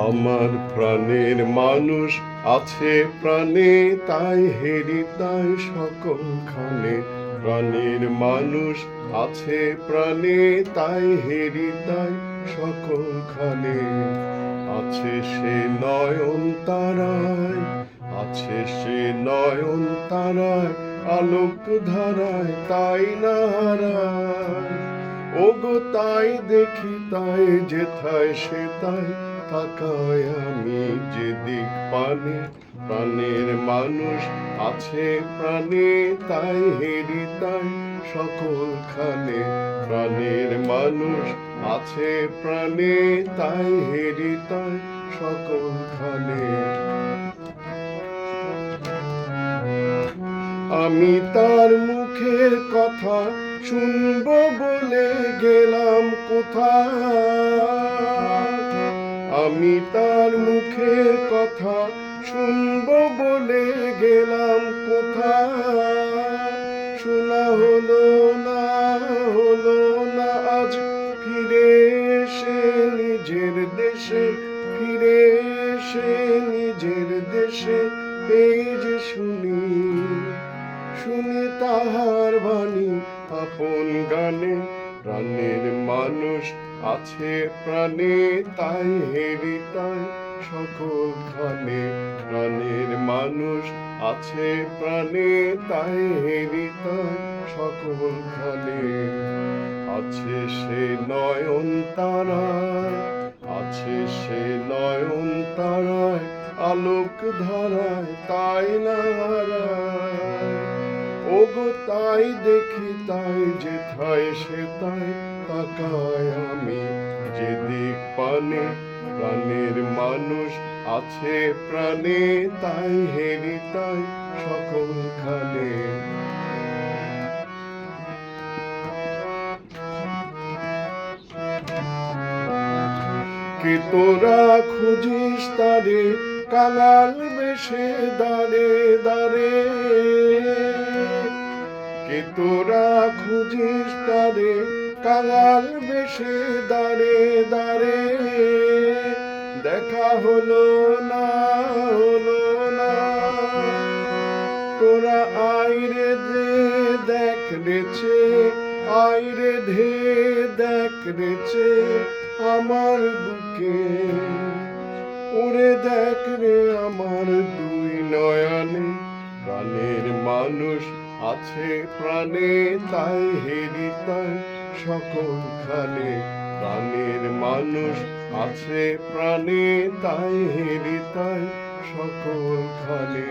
আমার প্রাণের মানুষ আছে প্রাণে, তাই হেরি তাই সকলখানে প্রাণের মানুষ আছে প্রাণে, তাই হেরি তাই সকলখানে আছে সে নয়ন তারায়, আছে সে নয়ন তারায়, আলোক ধারায় তাই না হারায় ওগো তাই দেখি, তাই যেথায় সে তাই তাকায় আমি যেদিক পানে, প্রাণের মানুষ আছে প্রাণে, তাই হেরি তাই সকলখানে। প্রাণের মানুষ আছে প্রাণে, তাই হেরি তাই সকলখানে। আমি তার মুখের কথা শুনব বলে গেলাম কোথায়? আমি তার মুখের কথা শুনব বলে গেলাম কোথায়? শোনা হলো না হলো না, আজ ফিরে এসে নিজের দেশে, ফিরে এসে নিজের দেশে এই যে শুনি। শুনি তাহার বাণী, আপন গানে প্রাণের মানুষ আছে প্রাণে, তাই হেরি তাই সকলখানে। প্রাণের মানুষ আছে প্রাণে, তাই হেরি তাই সকলখানে। আছে সে নয়ন তারায়, আছে সে নয়ন তারায় আলোক ধারায় তাই না ওগো তাই দেখি তাই যেথায় সে তাই তাকায় আমি। যেদিক পানে প্রাণের মানুষ আছে প্রাণে, তাই হেরি তাই সকলখানে কে তোরা খুঁজিস তারে, কাঙাল বেশে দাঁড়ে দাঁড়ে কে তোরা খুঁজিস তারে, কাঙাল বেশে দাঁড়ে দাঁড়ে। দেখা হলো না হলো না। তোরা আইরে দে দেখ রেছে আইরে ধে দেখ রেছে আমার বুকে। ওরে দেখ রে আমার দুই নয়নে, প্রাণের মানুষ আছে প্রাণে তাই হেরি তাই সকলখানে প্রাণের মানুষ আছে প্রাণে তাই হেরি তাই সকলখানে